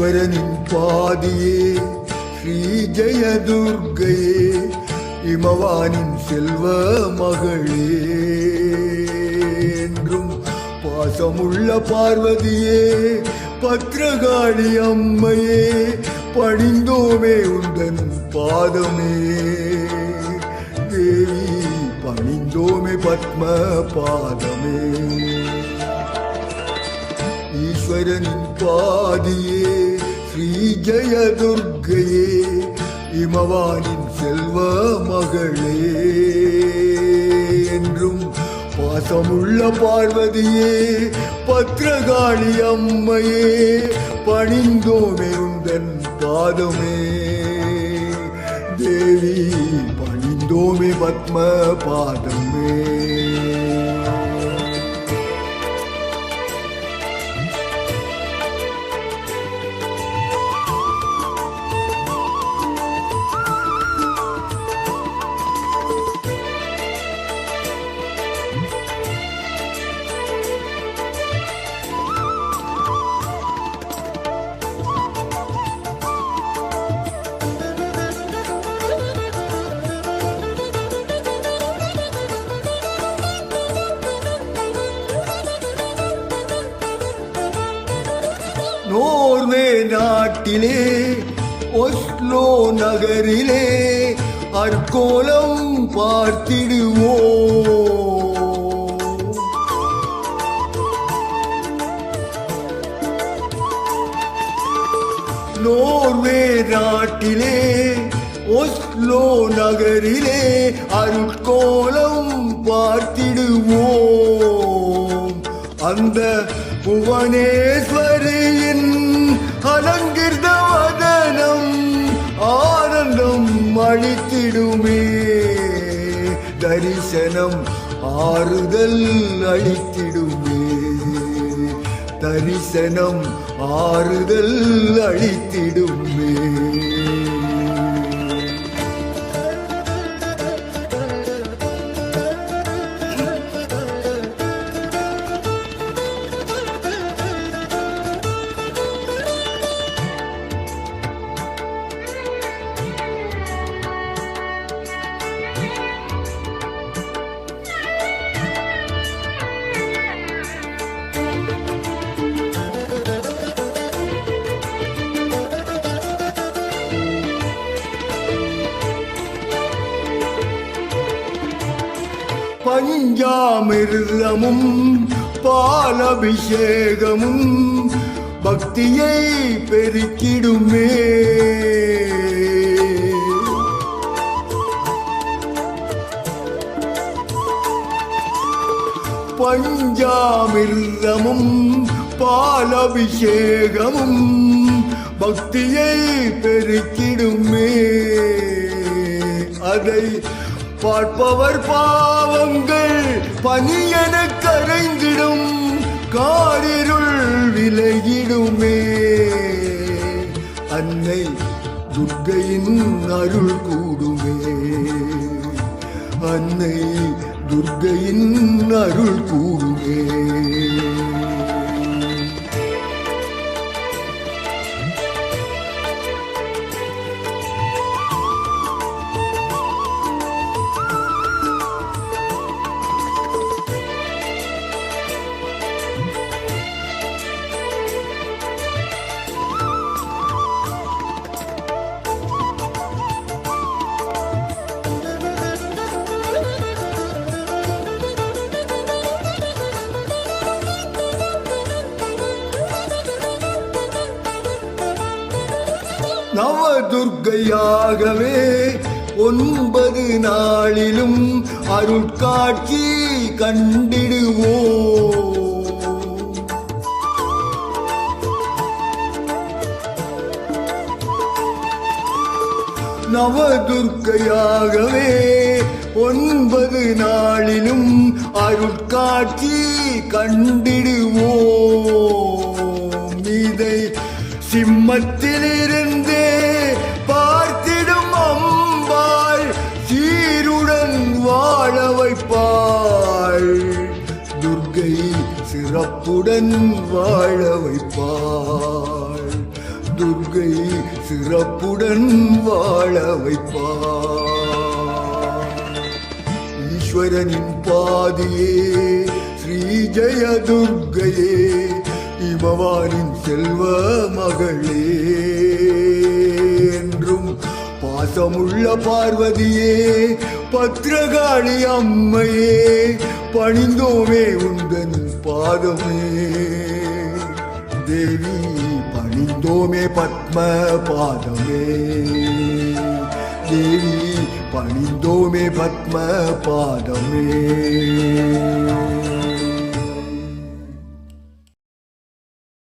ஈஸ்வரனின் பாதியே ஸ்ரீ ஜெயதுர்கையே இமவானின் செல்வ மகளே. என்றும் பாசமுள்ள பார்வதியே பத்திரகாளி அம்மையே பணிந்தோமே உந்தன் பாதமே. தேவி பணிந்தோமே பத்ம பாதமே. ஈஸ்வரனின் பாதியே ஸ்ரீ ஜெய இமவானின் செல்வ மகளே. என்றும் பாசமுள்ள பார்வதியே பத்ரகாளி அம்மையே பணிந்தோமே உந்தன் பாதமே. தேவி பணிந்தோமே பத்ம பாதமே. நோர்வே நாட்டிலே ஒஸ்லோ நகரிலே அற்கோலம் பார்த்திடுவோ நோர்வே நாட்டிலே ஒஸ்லோ நகரிலே அருட்கோலம் பார்த்திடுவோம். அந்த புவனேஸ்வரியின் அலங்கிருத வதனம் ஆனந்தம் அளித்திடுமே. தரிசனம் ஆறுதல் அளித்திடுமே. தரிசனம் ஆறுதல் அளித்திடுமே. பஞ்சாமிர்தமும் பாலபிஷேகமும் பக்தியை பெருக்கிடுமே. பஞ்சாமிர்தமும் பாலபிஷேகமும் பக்தியை பெருக்கிடுமே. அதை பார்ப்பவர் பாவங்கள் பனியென கரைந்திடும் காரிருள் விலகிடுமே. அன்னை துர்கையின் அருள் கூடுமே. அன்னை துர்கையின் அருள் கூடுமே. நவதுர்க்கையாகவே ஒன்பது நாளிலும் அருட்காட்சி கண்டிடுவோம். நவதுர்க்கையாகவே ஒன்பது நாளிலும் அருட்காட்சி கண்டிடுவோம். இதை சிம்மத்திலிருந்து உடன் வாழ வைப்பாள். துர்கை சிறப்புடன் வாழ வைப்பாள். ஈஸ்வரனின் பாதியே ஸ்ரீ ஜெய துர்கையே இமவானின் செல்வ மகளே. பாசமுள்ள பார்வதியே பத்ரகாளி அம்மையே பணிந்தோமே உந்தன் பாதமே. தேவி பணிந்தோமே பத்ம பாதமே. தேவி பணிந்தோமே பத்ம பாதமே.